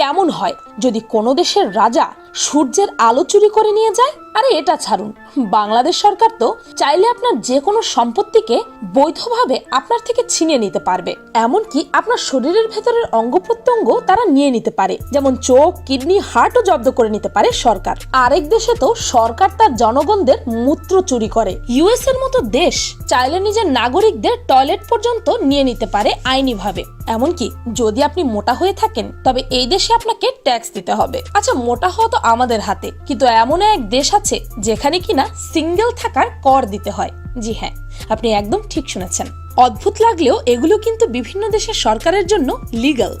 কেমন হয়? যদি কোনো দেশের রাজা সূর্যের আলো চুরি করে নিয়ে যায়? আরে এটা ছাড়ুন। বাংলাদেশ সরকার তো চাইলে আপনার যে কোনো সম্পত্তিকে বৈধভাবে আপনার থেকে ছিনিয়ে নিতে পারবে। এমনকি আপনার শরীরের ভেতরের অঙ্গ প্রত্যঙ্গ তারা নিয়ে নিতে পারে। যেমন চোখ, কিডনি, হার্টও জব্দ করে নিতে পারে সরকার। আরেক দেশে তো সরকার তার জনগণদের মূত্র চুরি করে। ইউএস এর মতো দেশ চাইলে নিজের নাগরিকদের টয়লেট পর্যন্ত নিয়ে নিতে পারে আইনিভাবে। এমনকি যদি আপনি মোটা হয়ে থাকেন, তবে এই দেশে আপনাকে ট্যাক্স দিতে হবে। আচ্ছা মোটা হওয়া তো আমাদের হাতে। কিন্তু এমন এক দেশ আছে যেখানে কিনা সিঙ্গেল থাকার কর দিতে হয়। জি হ্যাঁ আপনি একদম ঠিক শুনেছেন। অদ্ভুত লাগলেও এগুলো কিন্তু বিভিন্ন দেশের সরকারের জন্য লিগাল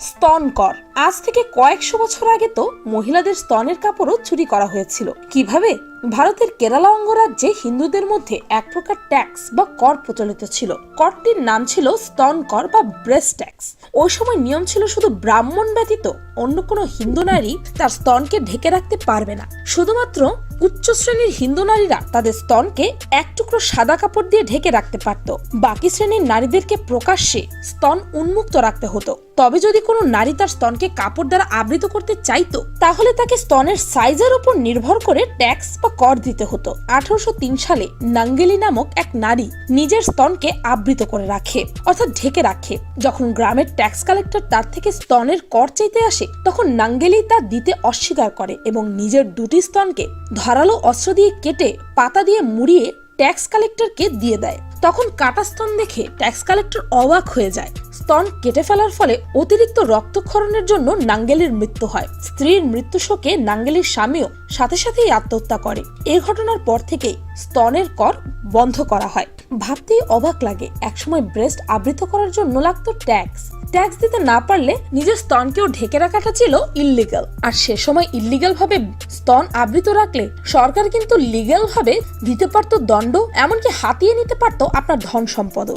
স্তন কর। আজ থেকে কয়েকশো বছর আগে তো মহিলাদের স্তনের কাপড়ও চুরি করা হয়েছিল। কীভাবে? ভারতের কেরালা অঙ্গরাজ্যে হিন্দুদের মধ্যে এক প্রকার ট্যাক্স বা কর প্রচলিত ছিল। করটির নাম ছিল স্তন কর বা ব্রেস্ট ট্যাক্স। ওই সময় নিয়ম ছিল শুধু ব্রাহ্মণ ব্যতীত অন্য কোনো হিন্দু নারী তার স্তনকে ঢেকে রাখতে পারবে না। শুধুমাত্র উচ্চ শ্রেণির হিন্দু নারীরা তাদের স্তনকে এক টুকরো সাদা কাপড় দিয়ে ঢেকে রাখতে পারত। বাকি শ্রেণির নারীদেরকে প্রকাশ্যে স্তন উন্মুক্ত রাখতে হতো। তবে যদি কোনো নারী তার স্তনকে কাপড় দ্বারা আবৃত করতে চাইতো, তাহলে তাকে স্তনের সাইজের উপর নির্ভর করে ট্যাক্স বা কর দিতে হতো। আঠারোশো তিন সালে নাঙ্গেলি নামক এক নারী নিজের স্তনকে আবৃত করে রাখে, অর্থাৎ ঢেকে রাখে। যখন গ্রামের ট্যাক্স কালেক্টর তার থেকে স্তনের কর চাইতে আসে, তখন নাঙ্গেলি তা দিতে অস্বীকার করে এবং নিজের দুটি স্তনকে ধারালো অস্ত্র দিয়ে কেটে পাতা দিয়ে মুড়িয়ে ট্যাক্স কালেক্টরকে দিয়ে দেয়। তখন কাটা স্তন দেখে ট্যাক্স কালেক্টর অবাক হয়ে যায়। স্তন কেটে ফেলার ফলে অতিরিক্ত রক্তক্ষরণের জন্য নাঙ্গেলের মৃত্যু হয়। স্ত্রীর মৃত্যু শোকে নাঙ্গেলির স্বামীও সাথে সাথেই আত্মহত্যা করে। এ ঘটনার পর থেকেই স্তনের কর বন্ধ করা হয়। ভাবতেই অবাক লাগে, একসময় ব্রেস্ট আবৃত করার জন্য লাগতো ট্যাক্স ট্যাক্স দিতে না পারলে নিজের স্তনকেও ঢেকে রাখাটা ছিল ইল্লিগাল আর সে সময় ইল্লিগাল ভাবে স্তন আবৃত রাখলে সরকার কিন্তু লিগ্যাল ভাবে দিতে পারতো দণ্ড, এমনকি হাতিয়ে নিতে পারতো আপনার ধন সম্পদ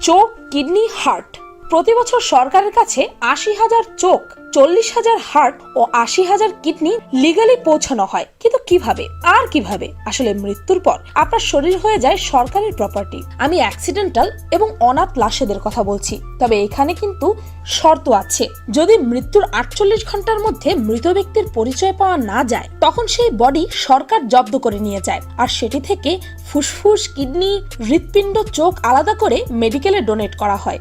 চোখ, কিডনি হার্ট প্রতি বছর সরকারের কাছে আশি হাজার চোখ, চল্লিশ হাজার হার্ট ও আশি হাজার কিডনি লিগালি পৌঁছানো হয়। কিন্তু কীভাবে? আর কীভাবে? আসলে মৃত্যুর পর আপনার শরীর হয়ে যায় সরকারের প্রপার্টি আমি অ্যাক্সিডেন্টাল এবং অনাথ লাশেদের কথা বলছি। তবে এখানে কিন্তু শর্ত আছে। যদি মৃত্যুর আটচল্লিশ ঘণ্টার মধ্যে মৃত ব্যক্তির পরিচয় পাওয়া না যায়, তখন সেই বডি সরকার জব্দ করে নিয়ে যায়। আর সেটি থেকে ফুসফুস, কিডনি, হৃৎপিণ্ড, চোখ আলাদা করে মেডিকেলে ডোনেট করা হয়।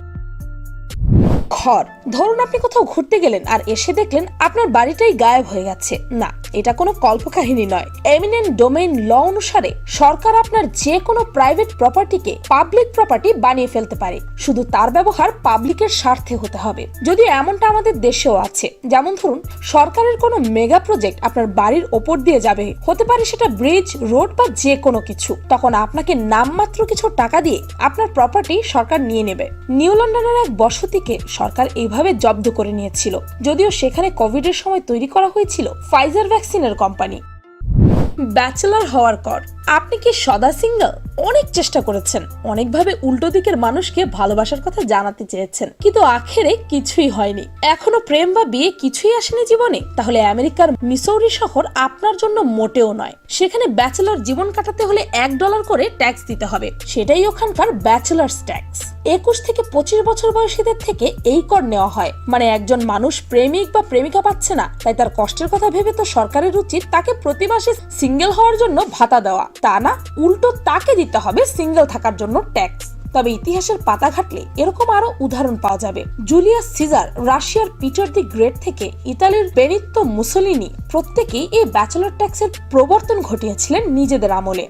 ঘর ধরুন আপনি কোথাও ঘুরতে গেলেন আর এসে দেখলেন আপনার বাড়িটাই গায়েব হয়ে গেছে। না এটা কোনো কল্পকাহিনী নয়। এমিনেন্ট ডোমেইন ল অনুসারে সরকার আপনার যে কোনো প্রাইভেট প্রপার্টিকে পাবলিক প্রপার্টি বানিয়ে ফেলতে পারে। শুধু তার ব্যবহার পাবলিকের স্বার্থে হতে হবে। যদিও এমনটা আমাদের দেশেও আছে, যেমন ধরুন, সরকারের কোনো মেগা প্রজেক্ট আপনার বাড়ির ওপর দিয়ে যাবে। হতে পারে সেটা ব্রিজ রোড বা যে কোনো কিছু। তখন আপনাকে নামমাত্র কিছু টাকা দিয়ে আপনার প্রপার্টি সরকার নিয়ে নেবে। নিউ লন্ডনের এক বসতিকে সরকার এইভাবে জব্দ করে নিয়েছিল। যদিও সেখানে কোভিড এর সময় তৈরি করা হয়েছিল ফাইজার ভ্যাকসিনের কোম্পানি। ব্যাচেলার হওয়ার পর আপনি কি সদা সিঙ্গেল অনেক চেষ্টা করেছেন। অনেকভাবে উল্টো দিকের মানুষকে ভালোবাসার কথা জানাতে চেয়েছেন। কিন্তু আখেরে কিছুই হয়নি। এখনও প্রেম বা বিয়ে কিছুই আসেনি জীবনে। তাহলে আমেরিকার মিসৌরি শহর আপনার জন্য মোটেও নয়। সেখানে ব্যাচেলর জীবন কাটাতে হলে এক ডলার করে ট্যাক্স দিতে হবে। সেটাই ওখানকার ব্যাচেলার্স ট্যাক্স একুশ থেকে পঁচিশ বছর বয়সীদের থেকে এই কর নেওয়া হয়। মানে একজন মানুষ প্রেমিক বা প্রেমিকা পাচ্ছে না। তাই তার কষ্টের কথা ভেবে তো সরকারের উচিত তাকে প্রতি মাসে সিঙ্গেল হওয়ার জন্য ভাতা দেওয়া। তা না, উল্টো তাকে দিতে হবে সিঙ্গেল থাকার জন্য ট্যাক্স তবে ইতিহাসের পাতা ঘাটলে এরকম আরও উদাহরণ পাওয়া যাবে। জুলিয়াস সিজার রাশিয়ার পিটার দি গ্রেট থেকে ইতালির বেনিত্ত মুসলিনি প্রত্যেকেই এই ব্যাচেলর ট্যাক্সের প্রবর্তন ঘটিয়েছিলেন নিজেদের আমলে।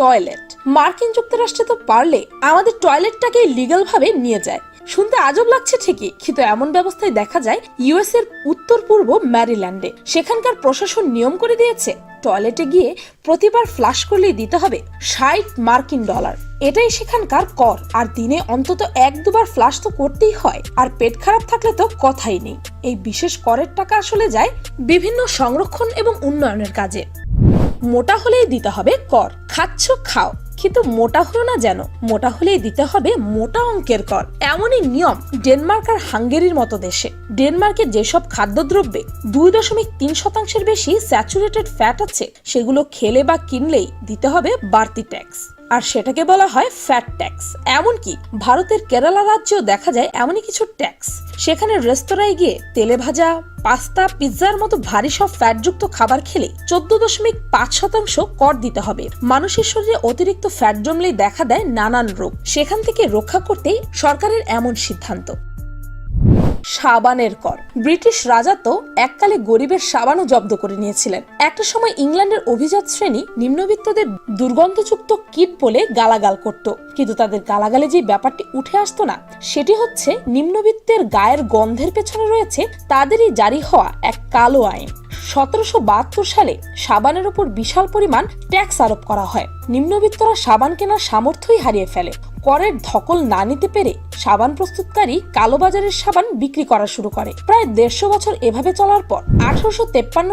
টয়লেট। মার্কিন যুক্তরাষ্ট্রে তো পারলে আমাদের টয়লেটটাকে লিগ্যাল ভাবে নিয়ে যায়। শুনতে আজব লাগছে ঠিকই, কিন্তু এমন ব্যবস্থায় দেখা যায় ইউএস এর উত্তর পূর্ব ম্যারিল্যান্ডে। সেখানকার প্রশাসন নিয়ম করে দিয়েছে টয়লেটে গিয়ে প্রতিবার ফ্লাশ করলেই দিতে হবে ষাট মার্কিন ডলার এটাই সেখানকার কর, আর দিনে অন্তত এক দুবার ফ্লাশ তো করতেই হয়, আর পেট খারাপ থাকলে তো কথাই নেই। এই বিশেষ করের টাকা আসলে যায় বিভিন্ন সংরক্ষণ এবং উন্নয়নের কাজে। মোটা হলেই দিতে হবে কর, খাচ্ছ, খাও। কিন্তু মোটা হলো না যেন? মোটা হলেই দিতে হবে মোটা অঙ্কের কর। এমনই নিয়ম ডেনমার্ক আর হাঙ্গেরির মতো দেশে। ডেনমার্কে যেসব খাদ্যদ্রব্যে দুই দশমিক তিন শতাংশের বেশি স্যাচুরেটেড ফ্যাট আছে, সেগুলো খেলে বা কিনলেই দিতে হবে বাড়তি ট্যাক্স। আর সেটাকে বলা হয় ফ্যাট ট্যাক্স এমনকি ভারতের কেরালা রাজ্যেও দেখা যায় এমনই কিছু ট্যাক্স সেখানে রেস্তোরাঁয় গিয়ে তেলে ভাজা, পাস্তা, পিৎজার মতো ভারী সব ফ্যাটযুক্ত খাবার খেলে চোদ্দ দশমিক পাঁচ শতাংশ কর দিতে হবে। মানুষের শরীরে অতিরিক্ত ফ্যাট জমলেই দেখা দেয় নানান রোগ। সেখান থেকে রক্ষা করতেই সরকারের এমন সিদ্ধান্ত। সাবানের কর। ব্রিটিশ রাজা তো এককালে গরিবের সাবানও জব্দ করে নিয়েছিলেন। একটা সময় ইংল্যান্ডের অভিজাত শ্রেণি নিম্নবিত্তদের দুর্গন্ধযুক্ত কীট বলে গালাগাল করত। কিন্তু তাদের গালাগালে যে ব্যাপারটি উঠে আসতো না, সেটি হচ্ছে নিম্নবিত্তের গায়ের গন্ধের পেছনে রয়েছে তাদেরই জারি হওয়া এক কালো আইন। সতেরোশো বাহাত্তর সালে সাবানের উপর বিশাল পরিমাণ ট্যাক্স আরোপ করা হয়। নিম্নবিত্তরা সাবান কেনার সামর্থ্যই হারিয়ে ফেলে। করের ধকল না নিতে পেরে সাবান প্রস্তুতকারী কালোবাজারের সাবান বিক্রি করা শুরু করে। প্রায় দেড়শো বছর এভাবে চলার পর আঠারোশো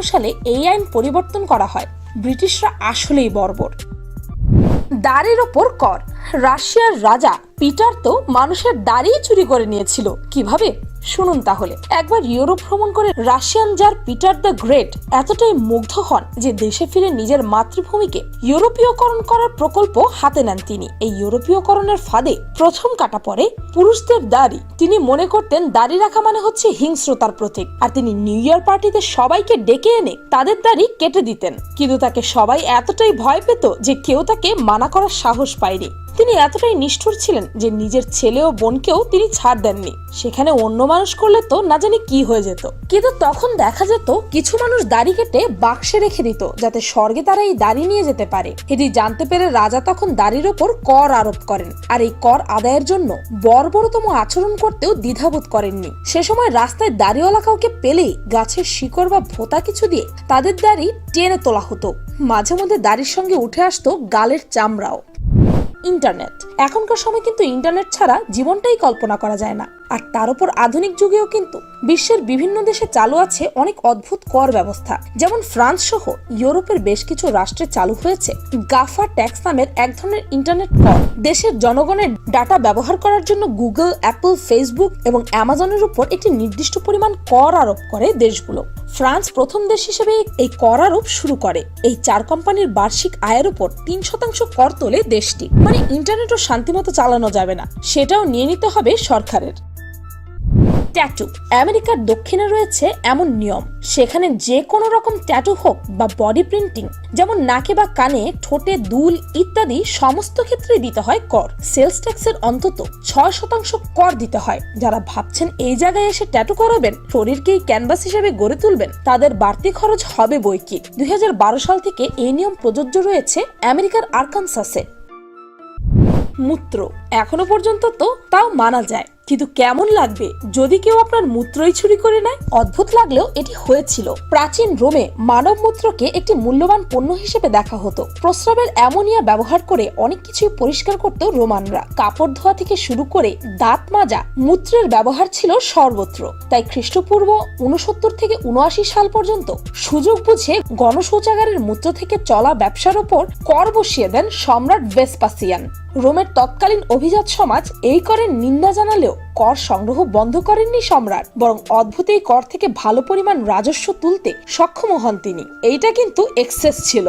সালে এই আইন পরিবর্তন করা হয়। ব্রিটিশরা আসলেই বর্বর। দাড়ির ওপর কর। রাশিয়ার রাজা পিটার তো মানুষের দাড়ি চুরি করে নিয়েছিল। কীভাবে? শুনুন তাহলে, একবার ইউরোপ ভ্রমণ করে রাশিয়ান যার পিটার দ্য গ্রেট এতটাই মুগ্ধ হন যে দেশে ফিরে নিজের মাতৃভূমিকে ইউরোপীয়করণ করার প্রকল্প হাতে নেন তিনি। এই ইউরোপীয়করণের ফাঁদে প্রথম কাটা পরে পুরুষদের দাড়ি। তিনি মনে করতেন দাড়ি রাখা মানে হচ্ছে হিংস্রতার প্রতীক। আর তিনি নিউ ইয়ার পার্টিতে সবাইকে ডেকে এনে তাদের দাড়ি কেটে দিতেন। কিন্তু তাকে সবাই এতটাই ভয় পেত যে কেউ তাকে মানা করার সাহস পায়নি। তিনি এতটাই নিষ্ঠুর ছিলেন যে নিজের ছেলে ও বোনকেও তিনি ছাড় দেননি। সেখানে অন্য মানুষ করলে তো না জানি কি হয়ে যেত। কিন্তু তখন দেখা যেত কিছু মানুষ দাড়ি কেটে বাক্সে রেখে দিত, যাতে স্বর্গে তারা এই দাড়ি নিয়ে যেতে পারে। এটি জানতে পেরে রাজা তখন দাড়ির ওপর কর আরোপ করেন, আর এই কর আদায়ের জন্য বর্বরতম আচরণ করতেও দ্বিধাবোধ করেননি। সে সময় রাস্তায় দাড়িওয়ালা কাউকে পেলেই গাছের শিকড় বা ভোতা কিছু দিয়ে তাদের দাড়ি টেনে তোলা হতো। মাঝে মধ্যে দাড়ির সঙ্গে উঠে আসতো গালের চামড়াও। ইন্টারনেট। এখনকার সময় কিন্তু ইন্টারনেট ছাড়া জীবনটাই কল্পনা করা যায় না। আর তার উপর আধুনিক যুগেও কিন্তু বিশ্বের বিভিন্ন দেশে চালু আছে অনেক অদ্ভুত কর ব্যবস্থা। যেমন ফ্রান্স সহ ইউরোপের বেশ কিছু রাষ্ট্রে চালু হয়েছে গাফা ট্যাক্স নামের এক ধরনের ইন্টারনেট কর। দেশের জনগণের ডাটা ব্যবহার করার জন্য গুগল, অ্যাপল, ফেসবুক এবং অ্যামাজনের উপর একটি নির্দিষ্ট পরিমাণ কর আরোপ করে দেশগুলো। ফ্রান্স প্রথম দেশ হিসেবে এই কর আরোপ শুরু করে। এই চার কোম্পানির বার্ষিক আয়ের উপর তিন শতাংশ কর তোলে দেশটি। মানে ইন্টারনেটও শান্তিমতো চালানো যাবে না। সেটাও নিয়ে নিতে হবে সরকারের। ট্যাটু। আমেরিকার দক্ষিণে রয়েছে এমন নিয়ম। সেখানে যে কোনো রকম ট্যাটু হোক বা বডি প্রিন্টিং, যেমন নাকে বা কানে, ঠোঁটে দুল ইত্যাদি সমস্ত ক্ষেত্রে দিতে হয় কর। সেলস ট্যাক্সের অন্তত ছয় শতাংশ কর দিতে হয়। যারা ভাবছেন এই জায়গায় এসে ট্যাটু করাবেন, শরীরকেই ক্যানভাস হিসেবে গড়ে তুলবেন, তাদের বাড়তি খরচ হবে বই কি? দুই হাজার বারো সাল থেকে এই নিয়ম প্রযোজ্য রয়েছে আমেরিকার আরকানসাসে। মূত্র। এখনও পর্যন্ত তো তাও মানা যায়। কিন্তু কেমন লাগবে যদি কেউ আপনার মূত্রই চুরি করে নেয়? অদ্ভুত লাগলেও এটি হয়েছিল। প্রাচীন রোমে মানব মূত্রকে একটি মূল্যবান পণ্য হিসেবে দেখা হতো। প্রস্রাবের অ্যামোনিয়া ব্যবহার করে অনেক কিছুই পরিষ্কার করত রোমানরা। কাপড় ধোয়া থেকে শুরু করে দাঁত মাজা মূত্রের ব্যবহার ছিল সর্বত্র। তাই খ্রিস্টপূর্ব উনসত্তর থেকে উনআশি সাল পর্যন্ত সুযোগ বুঝে গণশৌচাগারের মূত্র থেকে চলা ব্যবসার ওপর কর বসিয়ে দেন সম্রাট ভেসপাসিয়ান। রোমের তৎকালীন অভিজাত সমাজ এই করের নিন্দা জানালেও কর সংগ্রহ বন্ধ করেননি সম্রাট, বরং অদ্ভুত এই কর থেকে ভালো পরিমাণ রাজস্ব তুলতে সক্ষম হন তিনি। এইটা কিন্তু এক্সেস ছিল।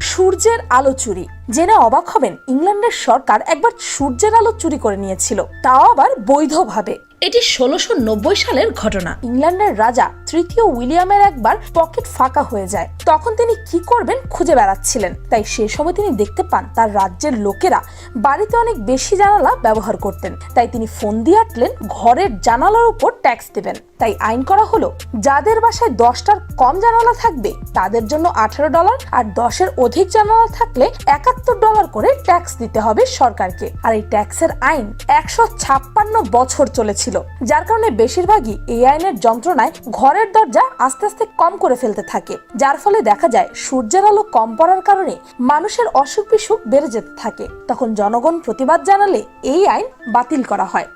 সূর্যের আলো চুরি। জেনে অবাক হবেন, ইংল্যান্ডের সরকার একবার সূর্যের আলো চুরি করে নিয়েছিল। তাও আবার বৈধভাবে। এটি ষোলোশো সালের ঘটনা। ইংল্যান্ডের রাজা তৃতীয় উইলিয়ামের একবার পকেট ফাঁকা হয়ে যায়। তখন তিনি কি করবেন খুঁজে বেড়াচ্ছিলেন। তাই সে সময় তিনি দেখতে পান, তার রাজ্যের লোকেরা বাড়িতে অনেক বেশি জানালা ব্যবহার করতেন। তাই তিনি ফোন দিয়ে আটলেন, ঘরের জানালার উপর ট্যাক্স দেবেন। তাই আইন করা হলো, যাদের বাসায় দশটার কম জানালা থাকবে, তাদের জন্য আঠারো ডলার আর দশের অধিক জানালা থাকলে একাত্তর ডলার করে ট্যাক্স দিতে হবে সরকারকে। আর এই ট্যাক্সের আইন একশো ছাপ্পান্ন বছর চলেছিল। যার কারণে বেশিরভাগই এই আইনের যন্ত্রণায় ঘরের দরজা আস্তে আস্তে কম করে ফেলতে থাকে, যার ফলে দেখা যায় সূর্যের আলো কম পড়ার কারণে মানুষের অসুখ বিসুখ বেড়ে যেতে থাকে। তখন জনগণ প্রতিবাদ জানালে এই আইন বাতিল করা হয়।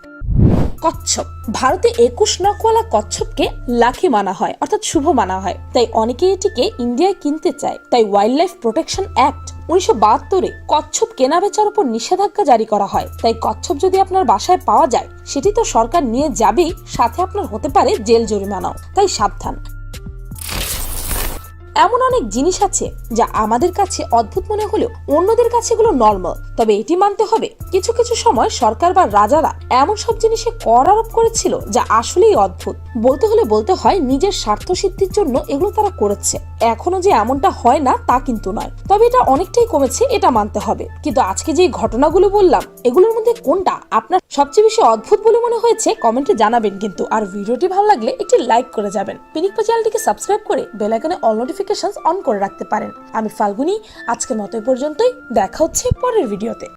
কচ্ছপ, ভারতে একুশ নকওয়ালা কচ্ছপকে লাখি মানা হয়, অর্থাৎ শুভ মানা হয়। তাই অনেকেই এটিকে ইন্ডিয়ায় কিনতে চায়। তাই ওয়াইল্ড লাইফ প্রোটেকশন অ্যাক্ট উনিশশো বাহাত্তরে কচ্ছপ কেনা বেচার উপর নিষেধাজ্ঞা জারি করা হয়। তাই কচ্ছপ যদি আপনার বাসায় পাওয়া যায়, সেটি তো সরকার নিয়ে যাবেই, সাথে আপনার হতে পারে জেল জরিমানাও। তাই সাবধান। এমন অনেক জিনিস আছে যা আমাদের কাছে অদ্ভুত মনে হলেও অন্যদের কাছে এগুলো নর্মাল তবে এটি মানতে হবে, কিছু কিছু সময় সরকার বা রাজারা এমন সব জিনিসে কর আরোপ করেছিল যা আসলেই অদ্ভুত। বলতে হলে বলতে হয়, নিজের স্বার্থ সিদ্ধির জন্য এগুলো তারা করেছে। এখনও যে এমনটা হয় না, তা কিন্তু নয়। তবে এটা অনেকটাই কমেছে, এটা মানতে হবে। কিন্তু আজকে যে ঘটনাগুলো বললাম, এগুলোর মধ্যে কোনটা আপনার সবচেয়ে বেশি অদ্ভুত বলে মনে হয়েছে, কমেন্টে জানাবেন কিন্তু। আর ভিডিওটি ভালো লাগলে একটি লাইক করে যাবেন। পিনিকপা চ্যানেলটিকে সাবস্ক্রাইব করে বেল আইকনে অল নোটিফিকেশন অন করে রাখতে পারেন। আমি ফাল্গুনি আজকের মতো পর্যন্তই। দেখা হচ্ছে পরের ভিডিওতে।